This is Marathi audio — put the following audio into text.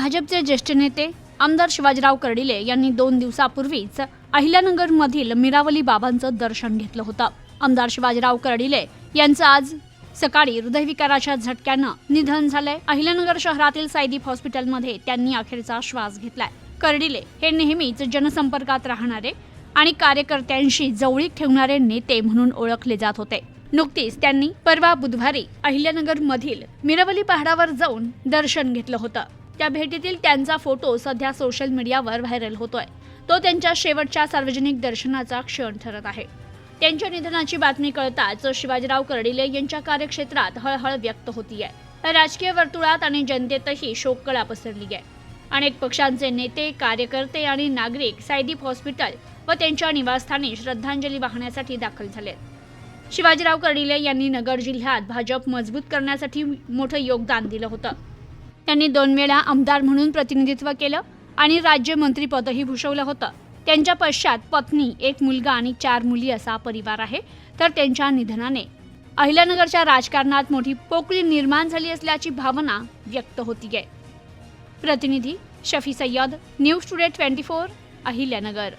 भाजपचे ज्येष्ठ नेते आमदार शिवाजीराव कर्डिले यांनी दोन दिवसापूर्वीच अहिल्यानगरमधील मिरावली बाबांचं दर्शन घेतलं होतं. आमदार शिवाजीराव कर्डिले यांचं आज सकाळी हृदयविकाराच्या झटक्यानं निधन झालंय. अहिल्यानगर शहरातील सायदीप हॉस्पिटलमध्ये त्यांनी अखेरचा श्वास घेतलाय. कर्डिले हे नेहमीच जनसंपर्कात राहणारे आणि कार्यकर्त्यांशी जवळीक ठेवणारे नेते म्हणून ओळखले जात होते. नुकतीच त्यांनी परवा बुधवारी अहिल्यानगर मधील मिरवली पहाडावर जाऊन दर्शन घेतलं होतं. त्या भेटीतील त्यांचा फोटो सध्या सोशल मीडियावर व्हायरल होतोय. तो त्यांच्या शेवटच्या सार्वजनिक दर्शनाचा क्षण ठरत आहे. त्यांच्या निधनाची बातमी कळताच शिवाजीराव कर्डिले यांच्या कार्यक्षेत्रात हळहळ व्यक्त होतीये. राजकीय वर्तुळात आणि जनतेतही शोककळा पसरली आहे अनेक पक्षांचे नेते कार्यकर्ते आणि नागरिक सायदीप हॉस्पिटल व त्यांच्या निवासस्थानी श्रद्धांजली वाहण्यासाठी दाखल झाले शिवाजीराव कर्डिले यांनी नगर जिल्ह्यात भाजप मजबूत करण्यासाठी मोठं योगदान दिलं होतं. त्यांनी दोन वेळा आमदार म्हणून प्रतिनिधित्व केलं आणि राज्यमंत्रीपदही भूषवलं होतं. त्यांच्या पश्चात पत्नी एक मुलगा आणि चार मुली असा परिवार आहे. तर त्यांच्या निधनाने अहिल्यानगरच्या राजकारणात मोठी पोकळी निर्माण झाली असल्याची भावना व्यक्त होतीये प्रतिनिधी Shafi Sayyad news today twenty four Ahilyanagar.